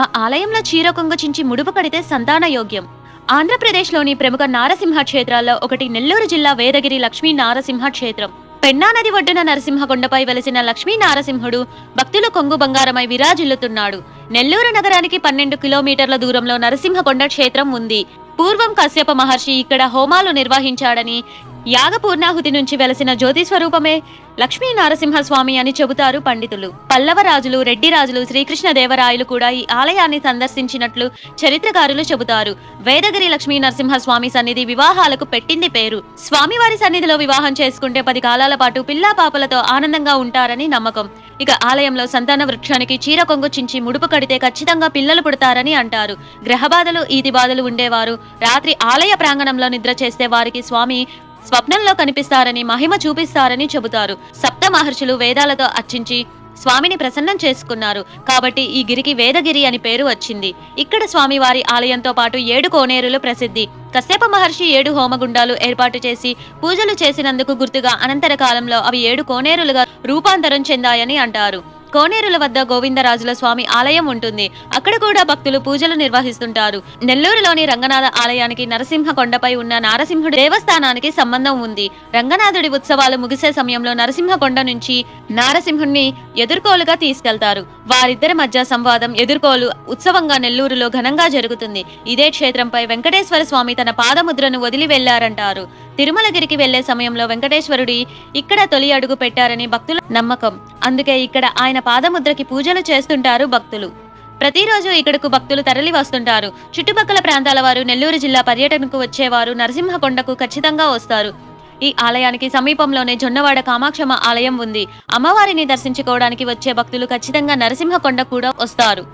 ఆ ఆలయంలో చీరకొంగు చించి ముడుపు కడితే సంతాన యోగ్యం. ఆంధ్రప్రదేశ్లోని ప్రముఖ నారసింహ క్షేత్రాల్లో ఒకటి నెల్లూరు జిల్లా వేదగిరి లక్ష్మీ నారసింహ క్షేత్రం. పెన్నా నది ఒడ్డున నరసింహకొండపై వెలిసిన లక్ష్మీ నారసింహుడు భక్తుల కొంగు బంగారమై విరాజిల్లుతున్నాడు. నెల్లూరు నగరానికి పన్నెండు కిలోమీటర్ల దూరంలో నరసింహకొండ క్షేత్రం ఉంది. పూర్వం కశ్యప మహర్షి ఇక్కడ హోమాలు నిర్వహించాడని యాగ పూర్ణాహుతి నుంచి వెలసిన జ్యోతి స్వరూపమే లక్ష్మీ నరసింహస్వామి అని చెబుతారు పండితులు. పల్లవ రాజులు రెడ్డి రాజులు శ్రీకృష్ణదేవరాయలు కూడా ఈ ఆలయాన్ని సందర్శించినట్లు చరిత్రకారులు చెబుతారు. వేదగిరి లక్ష్మీ నరసింహస్వామి సన్నిధి వివాహాలకు పెట్టింది పేరు. స్వామివారి సన్నిధిలో వివాహం చేసుకుంటే పది కాలాల పాటు పిల్లా పాపలతో ఆనందంగా ఉంటారని నమ్మకం. ఇక ఆలయంలో సంతాన వృక్షానికి చీర కొంగు చించి ముడుపు కడితే ఖచ్చితంగా పిల్లలు పుడతారని అంటారు. గ్రహబాధలు ఈతి బాధలు ఉండేవారు. రాత్రి ఆలయ ప్రాంగణంలో నిద్ర చేస్తే వారికి స్వామి స్వప్నంలో కనిపిస్తారని మహిమ చూపిస్తారని చెబుతారు. సప్త మహర్షులు వేదాలతో అర్చించి స్వామిని ప్రసన్నం చేసుకున్నారు. కాబట్టి ఈ గిరికి వేదగిరి అని పేరు వచ్చింది. ఇక్కడ స్వామివారి ఆలయంతో పాటు ఏడు కోనేరులు ప్రసిద్ధి. కశ్యప మహర్షి ఏడు హోమగుండాలు ఏర్పాటు చేసి పూజలు చేసినందుకు గుర్తుగా అనంతర కాలంలో అవి ఏడు కోనేరులుగా రూపాంతరం చెందాయని అంటారు. కోనేరుల వద్ద గోవిందరాజుల స్వామి ఆలయం ఉంటుంది. అక్కడ కూడా భక్తులు పూజలు నిర్వహిస్తుంటారు. నెల్లూరులోని రంగనాథ ఆలయానికి నరసింహ కొండపై ఉన్న నారసింహుడి దేవస్థానానికి సంబంధం ఉంది. రంగనాథుడి ఉత్సవాలు ముగిసే సమయంలో నరసింహ కొండ నుంచి నారసింహుణ్ణి ఎదుర్కోలుగా తీసుకెళ్తారు. వారిద్దరి మధ్య సంవాదం ఎదుర్కోలు ఉత్సవంగా నెల్లూరులో ఘనంగా జరుగుతుంది. ఇదే క్షేత్రంపై వెంకటేశ్వర స్వామి తన పాదముద్రను వదిలి వెళ్ళారంటారు. తిరుమలగిరికి వెళ్ళే సమయంలో వెంకటేశ్వరుడి ఇక్కడ తొలి అడుగు పెట్టారని భక్తుల నమ్మకం. అందుకే ఇక్కడ ఆయన పాదముద్రకి పూజలు చేస్తుంటారు భక్తులు. ప్రతిరోజు ఇక్కడకు భక్తులు తరలి వస్తుంటారు. చుట్టుపక్కల ప్రాంతాల వారు నెల్లూరు జిల్లా పర్యటనకు వచ్చేవారు నరసింహకొండకు ఖచ్చితంగా వస్తారు. ఈ ఆలయానికి సమీపంలోనే జొన్నవాడ కామాక్షమ్మ ఆలయం ఉంది. అమ్మవారిని దర్శించుకోవడానికి వచ్చే భక్తులు ఖచ్చితంగా నరసింహకొండ కూడా వస్తారు.